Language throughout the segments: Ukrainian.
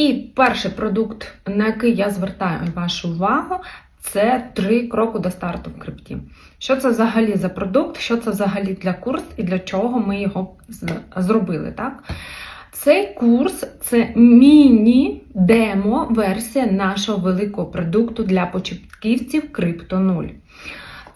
І перший продукт, на який я звертаю вашу увагу, це три кроки до старту в крипті. Що це взагалі за продукт, що це взагалі для курс і для чого ми його зробили, так? Цей курс це міні-демо-версія нашого великого продукту для початківців Крипто 0.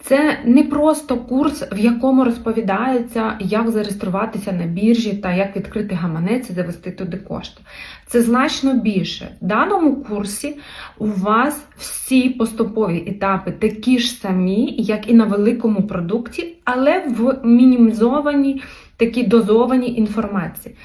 Це не просто курс, в якому розповідається, як зареєструватися на біржі та як відкрити гаманець і завести туди кошти. Це значно більше. В даному курсі у вас всі поступові етапи такі ж самі, як і на великому продукті, але в мінімізованій, такій дозованій інформації.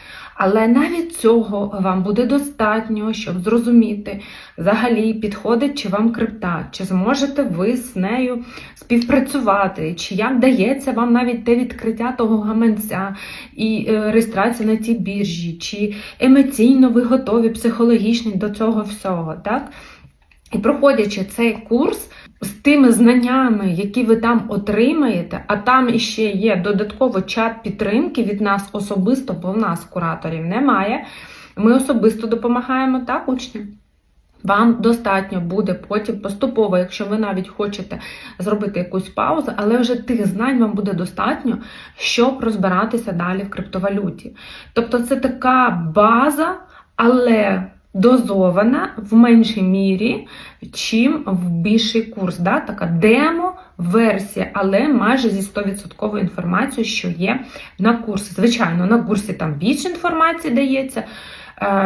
Але навіть цього вам буде достатньо, щоб зрозуміти, взагалі підходить чи вам крипта, чи зможете ви з нею співпрацювати, чи як дається вам навіть те відкриття того гаманця і е, реєстрація на тій біржі, чи емоційно ви готові психологічно до цього всього. так? І проходячи цей курс з тими знаннями, які ви там отримаєте, а там іще є додатково чат підтримки від нас особисто, бо в нас кураторів немає. Ми особисто допомагаємо так, учням. Вам достатньо буде потім поступово, якщо ви навіть хочете зробити якусь паузу, але вже тих знань вам буде достатньо, щоб розбиратися далі в криптовалюті. Тобто це така база, але дозована в меншій мірі, чим в більший курс. Да? Така демо-версія, але майже зі 100% інформацією, що є на курсі. Звичайно, на курсі там більше інформації дається,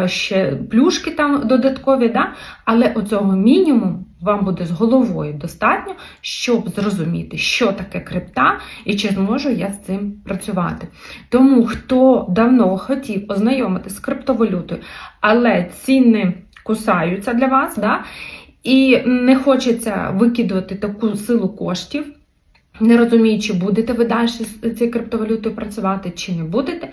ще плюшки там додаткові, да? але оцього мінімум вам буде з головою достатньо, щоб зрозуміти, що таке крипта і чи зможу я з цим працювати. Тому хто давно хотів ознайомитися з криптовалютою, але ціни кусаються для вас, да? і не хочеться викидувати таку силу коштів. Не розумію, чи будете ви далі з цією криптовалютою працювати, чи не будете.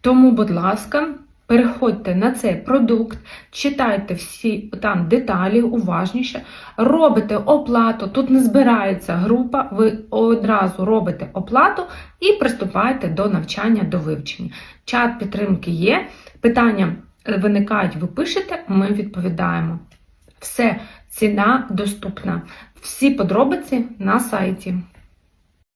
Тому, будь ласка, переходьте на цей продукт, читайте всі там деталі уважніше, робите оплату. Тут не збирається група, ви одразу робите оплату і приступаєте до навчання, до вивчення. Чат підтримки є. Питання виникають, ви пишете, ми відповідаємо. Все, ціна доступна. Всі подробиці на сайті.